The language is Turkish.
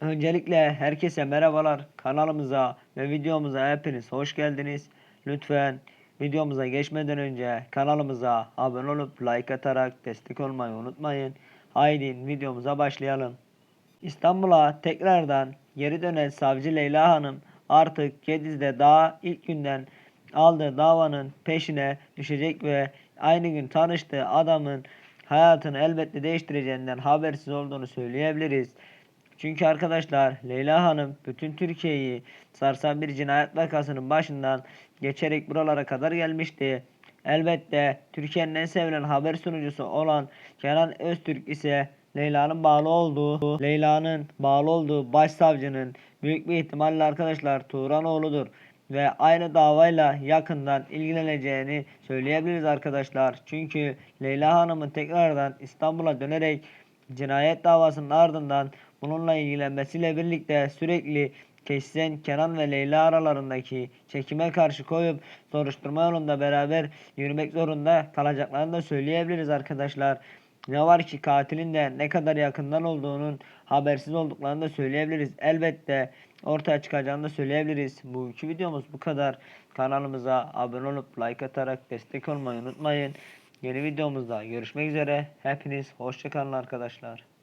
Öncelikle herkese merhabalar. Kanalımıza ve videomuza hepiniz hoş geldiniz. Lütfen videomuza geçmeden önce kanalımıza abone olup like atarak destek olmayı unutmayın. Haydi videomuza başlayalım. İstanbul'a tekrardan geri dönen savcı Leyla Hanım artık Gediz'de daha ilk günden aldığı davanın peşine düşecek ve aynı gün tanıştığı adamın hayatını elbette değiştireceğinden habersiz olduğunu söyleyebiliriz. Çünkü arkadaşlar Leyla Hanım bütün Türkiye'yi sarsan bir cinayet vakasının başından geçerek buralara kadar gelmişti. Elbette Türkiye'nin en sevilen haber sunucusu olan Kenan Öztürk ise Leyla'nın bağlı olduğu, Leyla'nın bağlı olduğu başsavcının büyük bir ihtimalle arkadaşlar Turanoğlu'dur ve aynı davayla yakından ilgileneceğini söyleyebiliriz arkadaşlar. Çünkü Leyla Hanım'ın tekrardan İstanbul'a dönerek cinayet davasının ardından bununla ilgilenmesiyle birlikte sürekli Keşsen, Kenan ve Leyla aralarındaki çekime karşı koyup soruşturma yolunda beraber yürümek zorunda kalacaklarını da söyleyebiliriz arkadaşlar. Ne var ki katilin de ne kadar yakından olduğunun habersiz olduklarını da söyleyebiliriz. Elbette ortaya çıkacağını da söyleyebiliriz. Bu iki videomuz bu kadar. Kanalımıza abone olup like atarak destek olmayı unutmayın. Yeni videomuzda görüşmek üzere. Hepiniz hoşçakalın arkadaşlar.